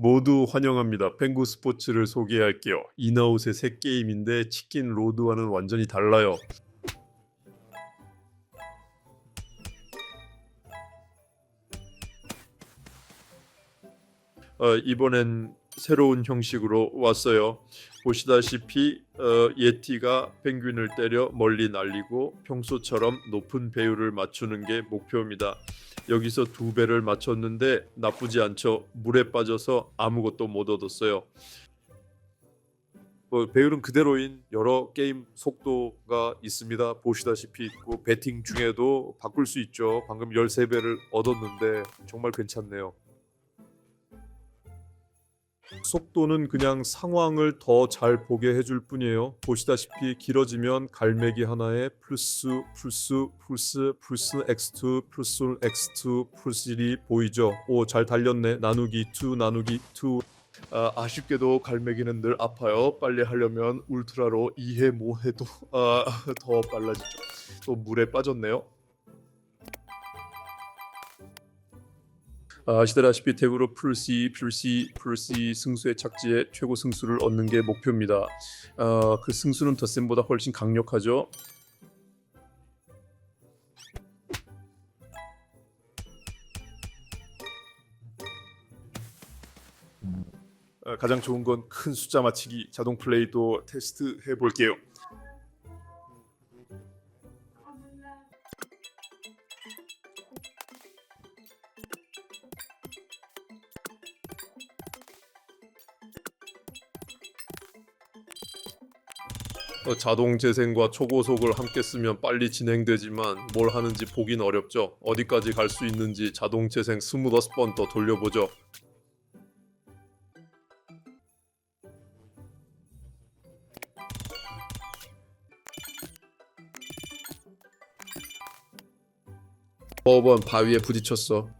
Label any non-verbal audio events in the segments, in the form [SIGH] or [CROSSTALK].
모두 환영합니다. 펭구 스포츠를 소개할게요. 인아웃의 새 게임인데 치킨 로드와는 완전히 달라요. 어, 이번엔 새로운 형식으로 왔어요. 보시다시피 어, 예티가 펭귄을 때려 멀리 날리고 평소처럼 높은 배율을 맞추는 게 목표입니다. 여기서 두 배를 맞췄는데 나쁘지 않죠. 물에 빠져서 아무것도 못 얻었어요. 뭐 배율은 그대로인 여러 게임 속도가 있습니다. 보시다시피 있고 배팅 중에도 바꿀 수 있죠. 방금 13배를 얻었는데 정말 괜찮네요. 속도는 그냥 상황을 더 잘 보게 해줄 뿐이에요. 보시다시피 길어지면 갈매기 하나에 플러스 플러스 플러스 플러스 x2 플러스 x2 플러스 1이 보이죠. 오 잘 달렸네. 나누기 2 나누기 2 아, 아쉽게도 갈매기는 늘 아파요. 빨리 하려면 울트라로 2해 모해도 아, [LAUGHS] 더 빨라지죠. 또 물에 빠졌네요. 아, 아시다시피 탭으로 풀C, 풀C, 풀C 승수의 착지에 최고 승수를 얻는 게 목표입니다. 아, 그 승수는 덧셈보다 훨씬 강력하죠. 아, 가장 좋은 건 큰 숫자 맞히기 자동 플레이도 테스트 해볼게요. 자동 재생과 초고속을 함께 쓰면 빨리 진행되지만 뭘 하는지 보긴 어렵죠. 어디까지 갈 수 있는지 자동 재생 26번 더 돌려보죠. 버번 바위에 부딪혔어.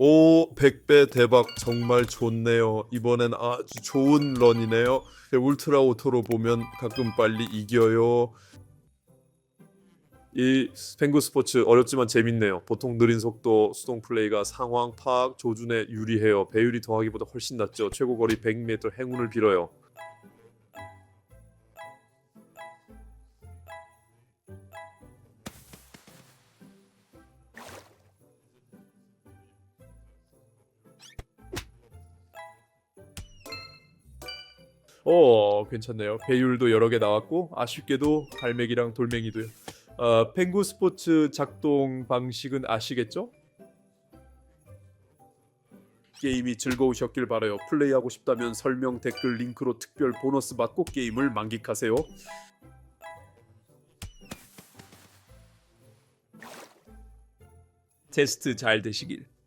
오, 100배 대박 정말 좋네요. 이번엔 아주 좋은 런이네요. 울트라 오토로 보면 가끔 빨리 이겨요. 이 펭구 스포츠 어렵지만 재밌네요. 보통 느린 속도, 수동 플레이가 상황 파악, 조준에 유리해요. 배율이 더하기보다 훨씬 낫죠. 최고 거리 100m 행운을 빌어요. 어 괜찮네요. 배율도 여러 개 나왔고 아쉽게도 갈매기랑 돌멩이도요. 어, 펭구 스포츠 작동 방식은 아시겠죠? 게임이 즐거우셨길 바라요. 플레이하고 싶다면 설명 댓글 링크로 특별 보너스 받고 게임을 만끽하세요. 테스트 잘 되시길.